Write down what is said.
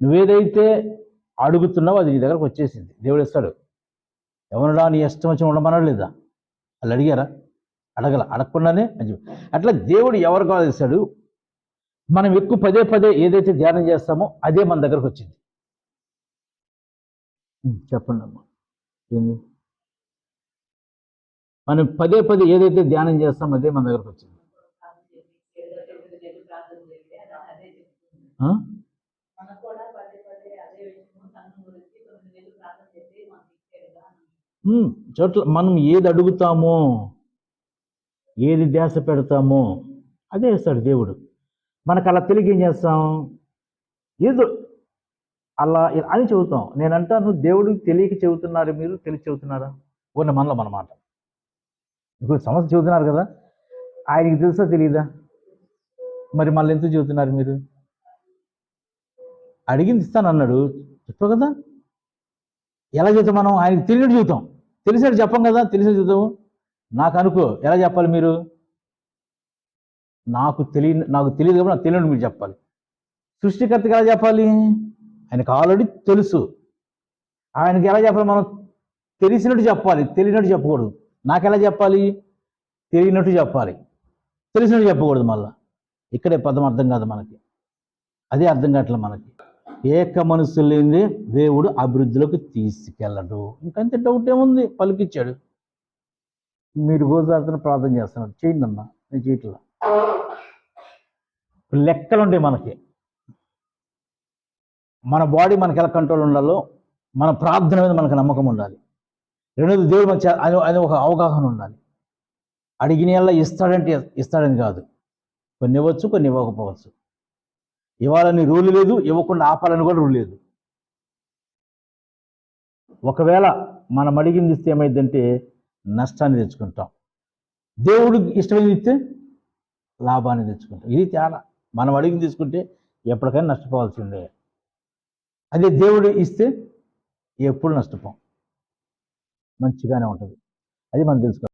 నువ్వేదైతే అడుగుతున్నావో అది నీ దగ్గరకు వచ్చేసింది. దేవుడు ఇస్తాడు. ఎవరుడా నీ ఇష్టం వచ్చి ఉండమన్నాడు లేదా? వాళ్ళు అడిగారా? అడగల అడగకుండానే అని చెప్పి. అట్లా దేవుడు ఎవరు కావాలి ఇస్తాడు మనం ఎక్కువ పదే పదే ఏదైతే ధ్యానం చేస్తామో అదే మన దగ్గరకు వచ్చింది. చెప్పండి అమ్మా. ఏంది? మనం పదే పదే ఏదైతే ధ్యానం చేస్తామో అదే మన దగ్గరకు వచ్చింది ఆ? మనకు కూడా పదే పదే అదే విషయము తన గురించి తొమ్మిది నెలలు ప్రార్థన చేసి మాకు ఇచ్చాడు కదా అని. ఉమ్, చోట్ల మనం ఏది అడుగుతామో ఏది ధ్యాస పెడతామో అదే ఇస్తాడు దేవుడు. మనకు అలా తెలియక ఏం చేస్తాం? ఏదో అలా అని చెబుతాం. నేను అంటాను దేవుడు తెలియక చెబుతున్నారు మీరు తెలిసి చెబుతున్నారా? ఉన్న మనలో మన మాట. ఇప్పుడు సమస్య చెబుతున్నారు కదా ఆయనకి తెలుసా తెలియదా మరి మళ్ళీ ఎందుకు చెబుతున్నారు మీరు? అడిగింది ఇస్తాను అన్నాడు చెప్పు కదా? ఎలా చేద్దాం మనం? ఆయనకి తెలియదు చెబుతాం. తెలిసాడు చెప్పం కదా తెలిసే చదువు నాకు అనుకో ఎలా చెప్పాలి మీరు? నాకు తెలియ నాకు తెలియదు కాబట్టి నాకు తెలియదు మీరు చెప్పాలి. సృష్టికర్తకి ఎలా చెప్పాలి? ఆయనకు ఆల్రెడీ తెలుసు. ఆయనకి ఎలా చెప్పాలి? మనం తెలిసినట్టు చెప్పాలి. తెలియనట్టు చెప్పకూడదు. నాకు ఎలా చెప్పాలి? తెలియనట్టు చెప్పాలి. తెలిసినట్టు చెప్పకూడదు మళ్ళా. ఇక్కడే పదం అర్థం కాదు మనకి. అదే అర్థం కావట్లేదు మనకి. ఏక మనసు లేనిదే దేవుడు అభివృద్ధిలోకి తీసుకెళ్ళడు. ఇంకంతే డౌట్ ఏముంది? పలికిచ్చాడు. మీరు గోదార్థన ప్రార్థన చేస్తున్నారు. చేయండి అమ్మా నేను చేయట్లా లెక్కలు ఉంటాయి మనకి. మన బాడీ మనకి ఎలా కంట్రోల్ ఉండాలో మన ప్రార్థన మీద మనకు నమ్మకం ఉండాలి. రెండోది దేవుడు మంచి అది ఒక అవగాహన ఉండాలి. అడిగిన ఇస్తాడంటే ఇస్తాడని కాదు. కొన్ని ఇవ్వచ్చు కొన్ని ఇవ్వకపోవచ్చు. ఇవ్వాలని రూల్ లేదు ఇవ్వకుండా ఆపాలని కూడా రూల్ లేదు. ఒకవేళ మనం అడిగింది ఇస్తే ఏమైందంటే నష్టాన్ని తెచ్చుకుంటాం. దేవుడు ఇష్టమైంది ఇస్తే లాభాన్ని తెచ్చుకుంటాం. ఇది తేడా. మనం అడిగింది తీసుకుంటే ఎప్పటికైనా నష్టపోవాల్సిందే. అదే దేవుడు ఇస్తే ఎప్పుడు నష్టపోం. మంచిగానే ఉంటుంది. అది మనం తెలుసుకోవాలి.